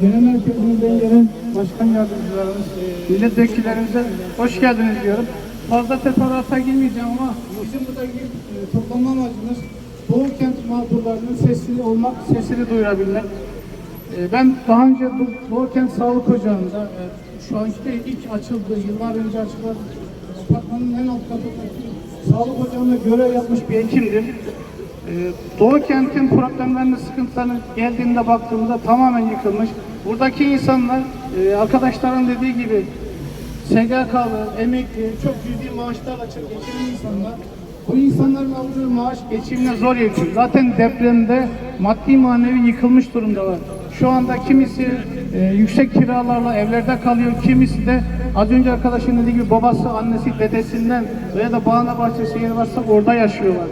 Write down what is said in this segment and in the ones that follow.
Genel merkezimizden gelen başkan yardımcılarımız, milletvekillerimize hoş geldiniz diyorum. Fazla teferruata girmeyeceğim ama bizim buradaki e, toplanma amacımız Doğu kent mağdurlarının sesini olmak, sesini duyurabilmek. E, Ben daha önce Do- Doğu Kent Sağlık Ocağı'nda e, şu anki de ilk açıldığı, yıllar önce açılan apartmanın en alt katındaki sağlık ocağında görev yapmış bir hekimdim. Ee, Doğu kentin problemlerine, sıkıntılarına geldiğimde baktığımda tamamen yıkılmış. Buradaki insanlar, e, arkadaşların dediği gibi SGK'lı, emekli, çok cüzi maaşlarla geçinen insanlar. Bu insanların aldığı maaş geçimine zor yetiyor. Zaten depremde maddi manevi yıkılmış durumdalar. Şu anda kimisi e, yüksek kiralarla evlerde kalıyor, kimisi de az önce arkadaşın dediği gibi babası, annesi, dedesinden veya da bağına bahçesi yeri varsa orada yaşıyorlar.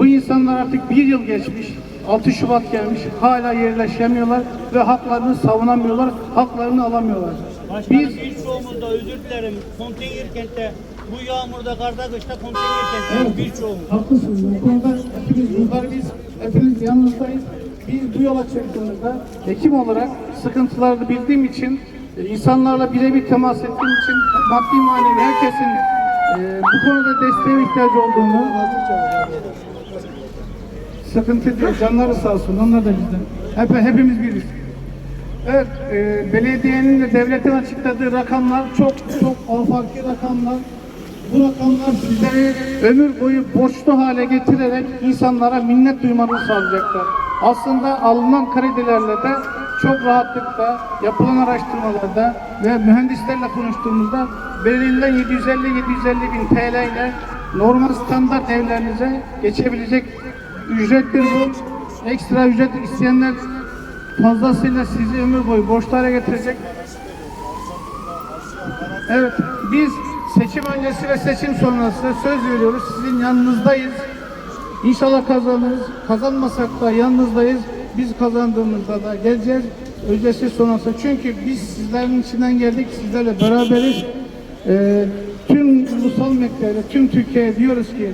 Bu insanlar artık bir yıl geçmiş, 6 Şubat gelmiş, hala yerleşemiyorlar ve haklarını savunamıyorlar, haklarını alamıyorlar. Başkanım Biz birçoğumuz da özür dilerim. Konteyner kentte bu yağmurda, karda, kışta konteyner kentte Evet, birçoğumuz. haklısınız. Bu konuda hepimiz biz hepimiz yanınızdayız. Biz bu yola çıktığımızda hekim olarak sıkıntılarını bildiğim için e, insanlarla birebir temas ettiğim için maddi manevi herkesin e, bu konuda desteğe ihtiyacı olduğunu sıkıntı değil. Canları sağ olsun. Onlar da bizden. Hep, hepimiz biriz. Evet, e, belediyenin ve devletin açıkladığı rakamlar çok çok afaki rakamlar. Bu rakamlar sizleri ömür boyu borçlu hale getirerek insanlara minnet duymanızı sağlayacaklar. Aslında alınan kredilerle de çok rahatlıkla yapılan araştırmalarda ve mühendislerle konuştuğumuzda belirlenen 750-750 bin TL ile normal standart evlerinize geçebilecek ücrettir bu. Ekstra ücret isteyenler fazlasıyla sizi ömür boyu borçlara getirecek. Evet, biz seçim öncesi ve seçim sonrası söz veriyoruz. Sizin yanınızdayız. İnşallah kazanırız. Kazanmasak da yanınızdayız. Biz kazandığımızda da geleceğiz. Öncesi sonrası. Çünkü biz sizlerin içinden geldik. Sizlerle beraberiz. Ee, tüm ulusal medyayla, tüm Türkiye'ye diyoruz ki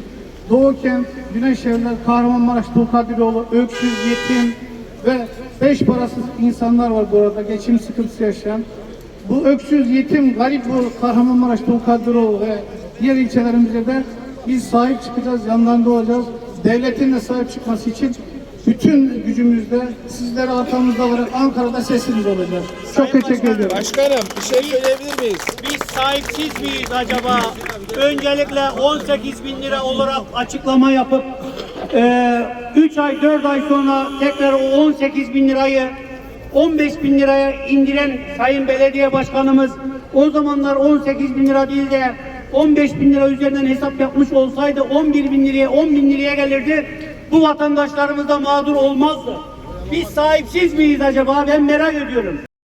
Doğu Kent, Güneş Evler, Kahramanmaraş, Dulkadiroğlu, Öksüz, Yetim ve beş parasız insanlar var burada geçim sıkıntısı yaşayan. Bu öksüz, yetim, garip bu Kahramanmaraş, Dulkadiroğlu ve diğer ilçelerimize de biz sahip çıkacağız, yanlarında olacağız. Devletin de sahip çıkması için bütün gücümüzle sizlere arkamızda olarak Ankara'da sesiniz olacağız. Çok teşekkür ediyorum. Başkanım bir şey söyleyebilir miyiz? Biz sahipsiz miyiz acaba? Öncelikle 18 bin lira olarak açıklama yapıp 3 ay 4 ay sonra tekrar o 18 bin lirayı 15 bin liraya indiren Sayın Belediye Başkanımız o zamanlar 18 bin lira değil de 15 bin lira üzerinden hesap yapmış olsaydı 11 bin liraya 10 bin liraya gelirdi. Bu vatandaşlarımız da mağdur olmazdı. Biz sahipsiz miyiz acaba? Ben merak ediyorum.